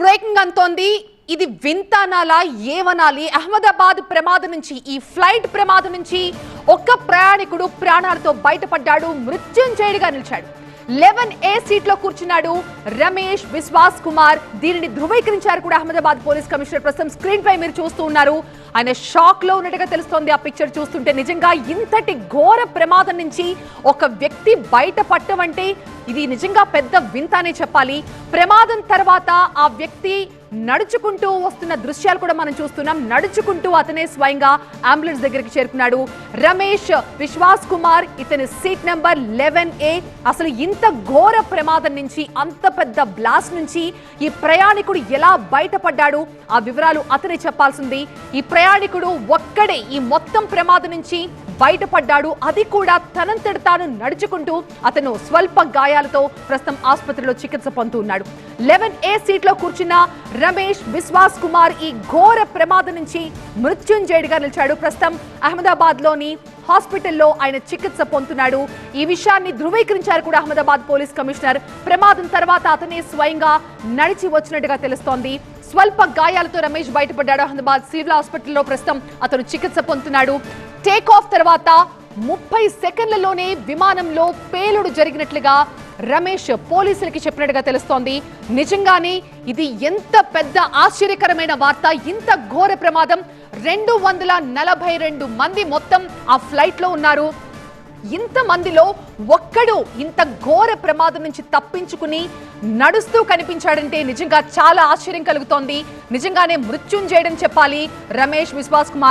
Breaking అంతోంది. ఇది వింతానాలా ఏమనాలి అహ్మదాబాద్ ప్రమాదం నుంచి ఈ ఫ్లైట్ ప్రమాదం నుంచి ఒక్క ప్రయాణికుడు ప్రాణాలతో బయటపడ్డాడు. మృత్యుంజయుడిగా నిలిచాడు. లెవెన్ ఏ సీట్లో కూర్చున్నాడు రమేష్ విశ్వాస్ కుమార్. దీనిని ధృవీకరించారు కూడా అహ్మదాబాద్ పోలీస్ కమిషనర్. ప్రస్తుతం స్క్రీన్ పై మీరు చూస్తూ ఉన్నారు. ఆయన షాక్లో ఉన్నట్టుగా తెలుస్తోంది ఆ పిక్చర్ చూస్తుంటే. నిజంగా ఇంతటి ఘోర ప్రమాదం నుంచి ఒక వ్యక్తి బయట అంటే ఇది నిజంగా పెద్ద వింత అనే చెప్పాలి. ప్రమాదం తర్వాత ఆ వ్యక్తి నడుచుకుంటూ వస్తున్న దృశ్యాలు కూడా మనం చూస్తున్నాం. నడుచుకుంటూ అతనే స్వయంగా అంబులెన్స్ దగ్గరికి చేరుకున్నాడు. రమేష్ విశ్వాస్ కుమార్ ఇతని సీట్ నెంబర్ లెవెన్ ఏ. అసలు ఇంత ఘోర ప్రమాదం నుంచి అంత పెద్ద బ్లాస్ట్ నుంచి ఈ ప్రయాణికుడు ఎలా బయటపడ్డాడు? ఆ వివరాలు అతనే చెప్పాల్సింది. ఈ ప్రయాణికుడు ఒక్కడే ఈ మొత్తం ప్రమాదం నుంచి బయటపడ్డాడు. అది కూడా తనంతట తాను నడుచుకుంటూ అతను స్వల్ప గాయాలతో ప్రస్తుతం ఆసుపత్రిలో చికిత్స పొందుతున్నాడు. లెవెన్ ఏ సీట్లో కూర్చున్న రమేష్ విశ్వాస్ కుమార్ ఈ ఘోర ప్రమాదం నుంచి మృత్యుంజయుడిగా నిలిచాడు. ప్రస్తుతం అహ్మదాబాద్లోని హాస్పిటల్లో ఆయన చికిత్స పొందుతున్నాడు. ఈ విషయాన్ని ధృవీకరించారు కూడా అహ్మదాబాద్ పోలీస్ కమిషనర్. ప్రమాదం తర్వాత అతనే స్వయంగా నడిచి వచ్చినట్టుగా తెలుస్తోంది. స్వల్ప గాయాలతో రమేష్ బయటపడ్డాడు. అహ్మదాబాద్ సివిల్ హాస్పిటల్లో ప్రస్తుతం అతను చికిత్స పొందుతున్నాడు. టేక్ ఆఫ్ తర్వాత ముప్పై సెకండ్లలోనే విమానంలో పేలుడు జరిగినట్లుగా రమేష్ పోలీసులకి చెప్పినట్టుగా తెలుస్తోంది. నిజంగానే ఇది ఎంత పెద్ద ఆశ్చర్యకరమైన వార్త ఇంత ఘోర ప్రమాదం. రెండు వందల నలభై రెండు మంది మొత్తం ఆ ఫ్లైట్లో ఉన్నారు. ఇంత మందిలో ఒక్కడు ఇంత ఘోర ప్రమాదం నుంచి తప్పించుకుని నడుస్తూ కనిపించాడంటే నిజంగా చాలా ఆశ్చర్యం కలుగుతోంది. నిజంగానే మృత్యుం చేయడం చెప్పాలి రమేష్ విశ్వాస్ కుమార్.